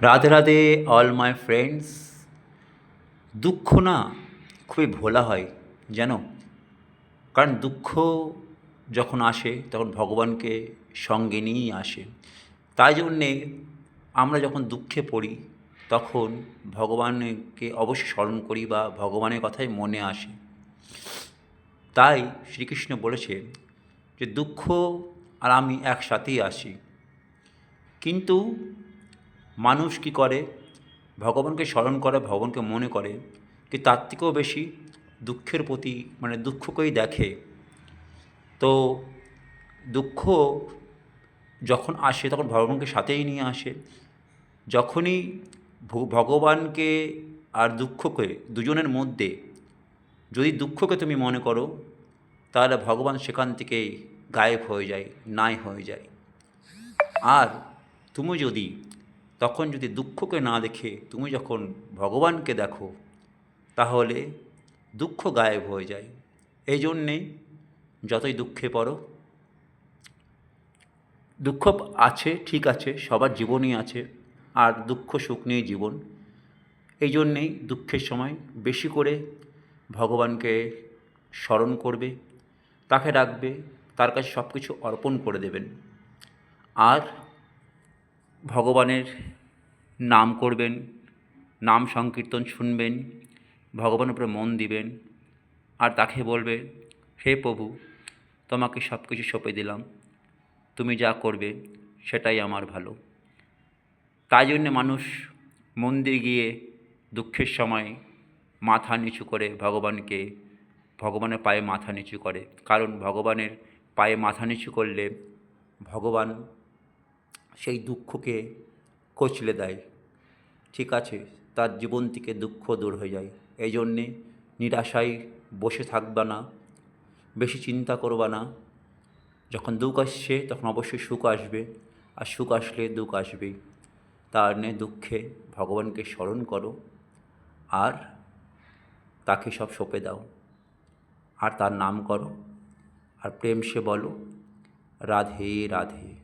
Radhe Radhe all my friends দুঃখ না খুবই ভোলা হয় যেন কারণ দুঃখ যখন আসে, তখন ভগবানকে সঙ্গে নিয়েই আসে। তাই জন্যে আমরা যখন দুঃখে পড়ি, তখন ভগবানকে অবশ্যই স্মরণ করি বা ভগবানের কথাই মনে আসে। তাই শ্রীকৃষ্ণ বলেছে যে, দুঃখ আর আমি একসাথেই আসি। কিন্তু মানুষ কী করে? ভগবানকে স্মরণ করে, ভগবানকে মনে করে। কি তার থেকেও বেশি দুঃখের প্রতি মানে দুঃখকেই দেখে। তো দুঃখ যখন আসে, তখন ভগবানকে সাথেই নিয়ে আসে। যখনই ভগবানকে আর দুঃখকে দুজনের মধ্যে, যদি দুঃখকে তুমি মনে করো, তাহলে ভগবান সেখান থেকে গায়েব হয়ে যায়, নাই হয়ে যায়। আর তুমি যদি তখন যদি দুঃখকে না দেখে তুমি যখন ভগবানকে দেখো, তাহলে দুঃখ গায়েব হয়ে যায়। এই জন্যে যতই দুঃখে পড়ো, দুঃখ আছে, ঠিক আছে, সবার জীবনই আছে, আর দুঃখ সুখ নিয়ে জীবন। এই জন্যেই দুঃখের সময় বেশি করে ভগবানকে স্মরণ করবে, তাকে ডাকবে, তার কাছে সব কিছু অর্পণ করে দেবেন। আর ভগবানের নাম করবেন, নাম সংকীর্তন শুনবেন, ভগবানের উপরে মন দিবেন, আর তাকে বলবে, হে প্রভু, তোমাকে সব কিছু সঁপে দিলাম, তুমি যা করবে সেটাই আমার ভালো। তাই জন্যে মানুষ মন্দির গিয়ে দুঃখের সময় মাথা নিচু করে ভগবানকে, ভগবানের পায়ে মাথা নিচু করে। কারণ ভগবানের পায়ে মাথা নিচু করলে ভগবান সেই দুঃখকে কচলে দেয়। ঠিক আছে, তার জীবন থেকে দুঃখ দূর হয়ে যায়। এই জন্যে নিরাশায় বসে থাকবা না, বেশি চিন্তা করবা না। যখন দুঃখ আসছে, তখন অবশ্যই সুখ আসবে। আর সুখ আসলে দুঃখ আসবেই। তার নিয়ে দুঃখে ভগবানকে স্মরণ করো আর তাকে সব সঁপে দাও। আর তার নাম করো। আর প্রেম সে বলো, রাধে রাধে।